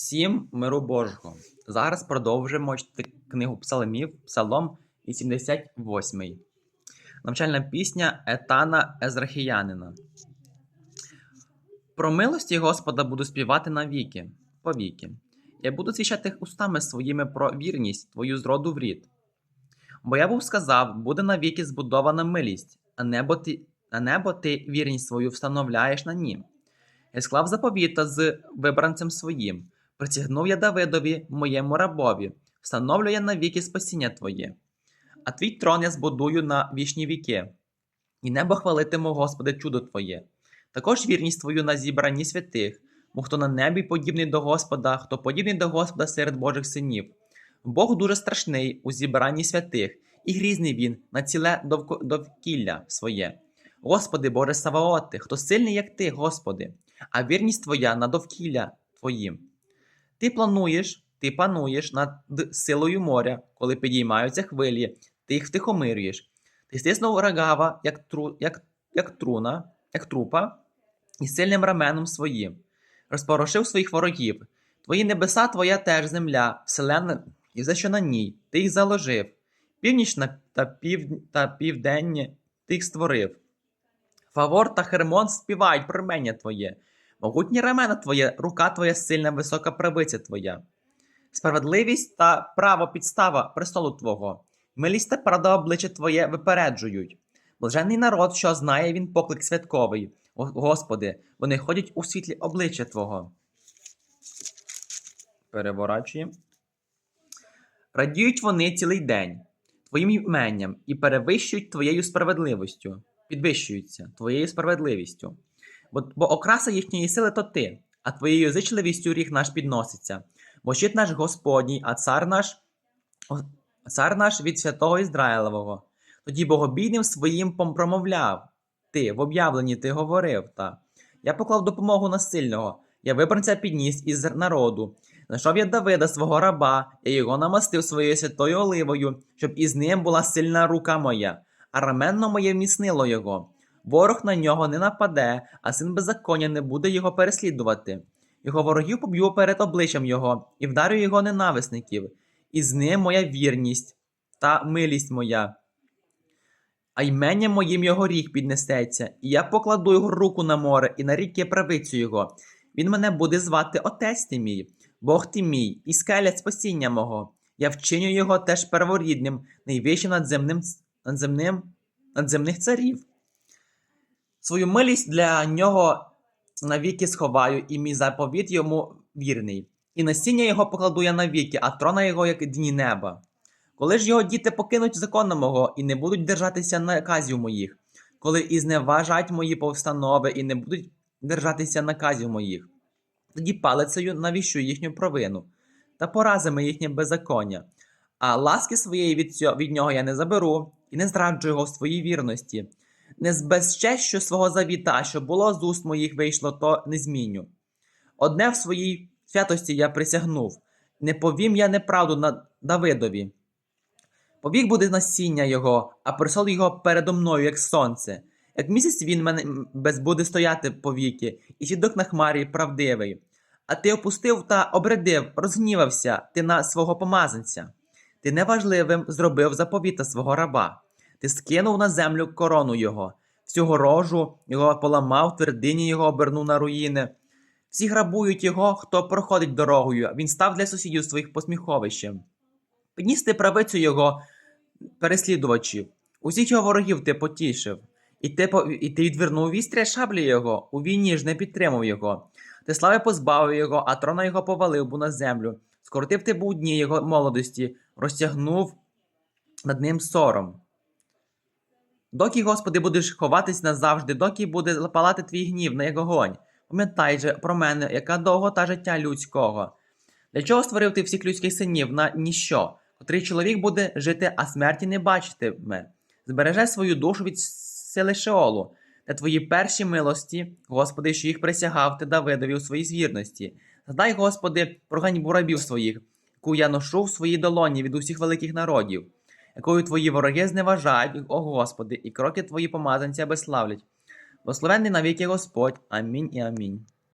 Всім миру Божого. Зараз продовжимо книгу Псалмів, Псалом 88. Навчальна пісня Етана Езрахіянина. Про милості Господа буду співати навіки, повіки. Я буду свідчати устами своїми про вірність твою з роду в рід. Бо я був сказав, буде навіки збудована милість, а небо ти, а небо ти вірність свою встановляєш на нім. Я склав заповіта з вибранцем своїм. Присягнув я Давидові, моєму рабові, встановлю я навіки спасіння Твоє. А твій трон я збудую на вічні віки, і небо хвалитиму, Господи, чудо Твоє. Також вірність Твою на зібранні святих, бо хто на небі подібний до Господа, хто подібний до Господа серед Божих синів. Бог дуже страшний у зібранні святих, і грізний він на ціле довкілля своє. Господи, Боже Саваоти, хто сильний, як ти, Господи, а вірність Твоя на довкілля Твоїм. Ти плануєш, ти пануєш над силою моря, коли підіймаються хвилі, ти їх втихомирюєш. Ти стиснув рагава, як, тру, як, як труна, як трупа, і сильним раменом своїм. Розпорошив своїх ворогів. Твої небеса, твоя теж земля, вселенна і все, що на ній, ти їх заложив. Північна та, пів, та південні ти їх створив. Фавор та Хермон співають про мене твоє. Могутні рамена твоє, рука твоя сильна, висока правиця твоя. Справедливість та право підстава престолу Твого. Милість та правда обличчя Твоє випереджують. Блаженний народ, що знає він поклик святковий. Господи, вони ходять у світлі обличчя Твого. Переворачуємо. Радіють вони цілий день Твоїм іменням і перевищують Твоєю справедливістю, підвищуються Твоєю справедливістю. Бо, бо окраса їхньої сили то ти, а твоєю зичливістю ріг наш підноситься. Бо щит наш Господній, а цар наш, цар наш від святого Ізраїлевого. Тоді богобійним своїм промовляв. Ти в об'явленні ти говорив та. Я поклав допомогу на сильного, я вибранця підніс із народу. Знайшов я Давида свого раба, я його намастив своєю святою оливою, щоб із ним була сильна рука моя, а раменно моє вміцнило його. Ворог на нього не нападе, а син беззаконня не буде його переслідувати. Його ворогів поб'ю перед обличчям його і вдарю його ненависників, і з ним моя вірність та милість моя. А ймення моїм його ріг піднесеться, і я покладу його руку на море і на ріки правицю його. Він мене буде звати Отець мій, Бог ти мій, і скеля спасіння мого. Я вчиню його теж перворідним, найвищим надземним, надземним, надземних царів. Свою милість для нього навіки сховаю, і мій заповіт йому вірний. І насіння його покладу я навіки, а трона його, як дні неба. Коли ж його діти покинуть закон мого і не будуть держатися наказів моїх, коли і зневажать мої повстанови і не будуть держатися наказів моїх, тоді палицею навіщу їхню провину та поразимо їхнє беззаконня. А ласки своєї від, цього, від нього я не заберу і не зраджу його в своїй вірності. Не збезчещу свого завіта, що було з уст моїх вийшло, то не зміню. Одне в своїй святості я присягнув, не повім я неправду на Давидові. Повік буде насіння його, а престол його передо мною, як сонце. Як місяць він мене без буде стояти повіки, і сідок на хмарі правдивий. А ти опустив та обредив, розгнівався ти на свого помазанця. Ти неважливим зробив заповіта свого раба. Ти скинув на землю корону його, всю горожу його поламав, твердині його обернув на руїни. Всі грабують його, хто проходить дорогою, він став для сусідів своїх посміховищем. Підніс ти правицю його переслідувачів, усіх його ворогів ти потішив, і ти, і ти відвернув вістря шаблі його, у війні ж не підтримав його. Ти слави позбавив його, а трона його повалив бу на землю. Скоротив ти був дні його молодості, розтягнув над ним сором. Доки, Господи, будеш ховатись назавжди, доки буде палати твій гнів на як огонь. Пам'ятай же про мене, яка довго та життя людського. Для чого створив ти всіх людських синів на ніщо, котрий чоловік буде жити, а смерті не бачитиме? Збереже свою душу від сили Шеолу, та твої перші милості, Господи, що їх присягав ти Давидові у своїй звірності. Згадай, Господи, про ганьбу рабів своїх, яку я ношу в своїй долоні від усіх великих народів, якою твої вороги зневажають, о Господи, і кроки твої помазанця безславлять. Благословенний навіки Господь. Амінь і амінь.